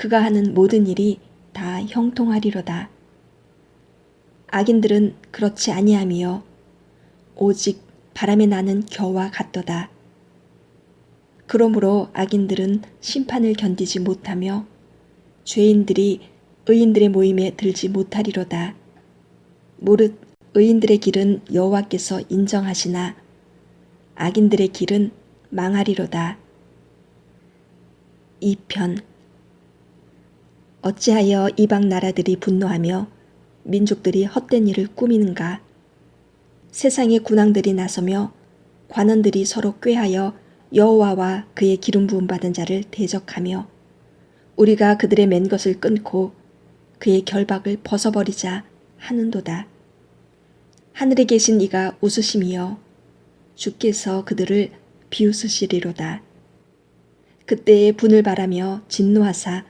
그가 하는 모든 일이 다 형통하리로다. 악인들은 그렇지 아니하며 오직 바람에 나는 겨와 같도다. 그러므로 악인들은 심판을 견디지 못하며 죄인들이 의인들의 모임에 들지 못하리로다. 무릇 의인들의 길은 여호와께서 인정하시나 악인들의 길은 망하리로다. 2편 어찌하여 이방 나라들이 분노하며 민족들이 헛된 일을 꾸미는가? 세상의 군왕들이 나서며 관원들이 서로 꾀하여 여호와와 그의 기름 부음 받은 자를 대적하며 우리가 그들의 맨 것을 끊고 그의 결박을 벗어버리자 하는도다. 하늘에 계신 이가 웃으심이여 주께서 그들을 비웃으시리로다. 그때에 분을 바라며 진노하사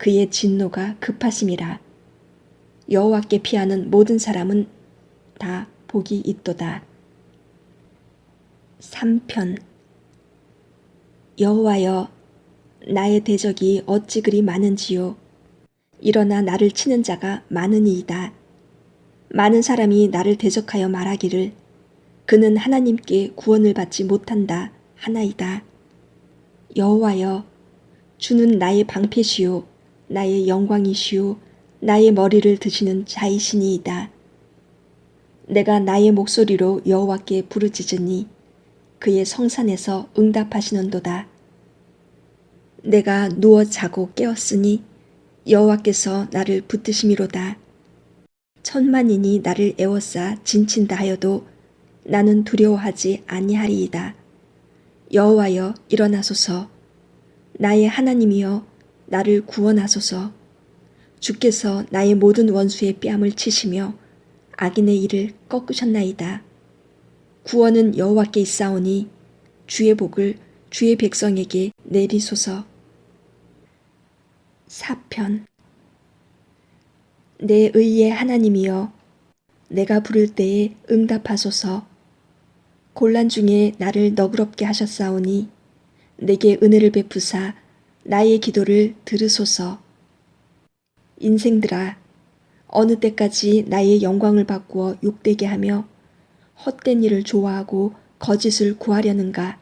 그의 진노가 급하심이라. 여호와께 피하는 모든 사람은 다 복이 있도다. 3편 여호와여 나의 대적이 어찌 그리 많은지요 일어나 나를 치는 자가 많으니이다. 많은 사람이 나를 대적하여 말하기를 그는 하나님께 구원을 받지 못한다 하나이다. 여호와여 주는 나의 방패시요 나의 영광이시요 나의 머리를 드시는 자이시니이다. 내가 나의 목소리로 여호와께 부르짖으니 그의 성산에서 응답하시는도다. 내가 누워 자고 깨었으니 여호와께서 나를 붙드심이로다. 천만인이 나를 애워싸 진친다 하여도 나는 두려워하지 아니하리이다. 여호와여 일어나소서 나의 하나님이여 나를 구원하소서 주께서 나의 모든 원수의 뺨을 치시며 악인의 일을 꺾으셨나이다. 구원은 여호와께 있사오니 주의 복을 주의 백성에게 내리소서. 4편 내 의의 하나님이여 내가 부를 때에 응답하소서. 곤란 중에 나를 너그럽게 하셨사오니 내게 은혜를 베푸사 나의 기도를 들으소서. 인생들아 어느 때까지 나의 영광을 바꾸어 욕되게 하며 헛된 일을 좋아하고 거짓을 구하려는가?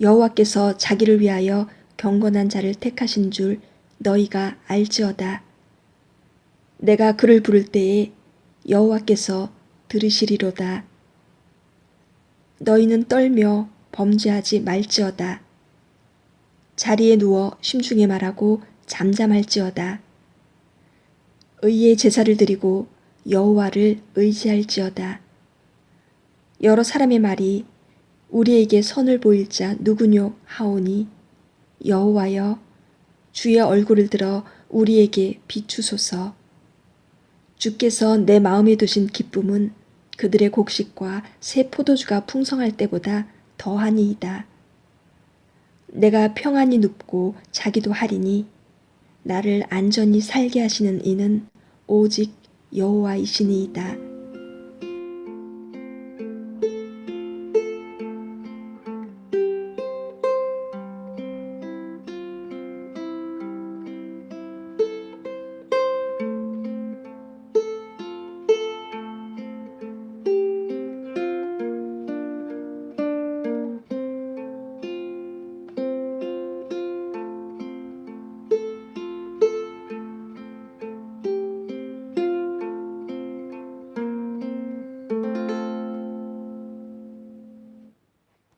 여호와께서 자기를 위하여 경건한 자를 택하신 줄 너희가 알지어다. 내가 그를 부를 때에 여호와께서 들으시리로다. 너희는 떨며 범죄하지 말지어다. 자리에 누워 심중에 말하고 잠잠할지어다. 의의 제사를 드리고 여호와를 의지할지어다. 여러 사람의 말이 우리에게 선을 보일 자 누구뇨 하오니 여호와여 주의 얼굴을 들어 우리에게 비추소서. 주께서 내 마음에 두신 기쁨은 그들의 곡식과 새 포도주가 풍성할 때보다 더하니이다. 내가 평안히 눕고 자기도 하리니 나를 안전히 살게 하시는 이는 오직 여호와이시니이다.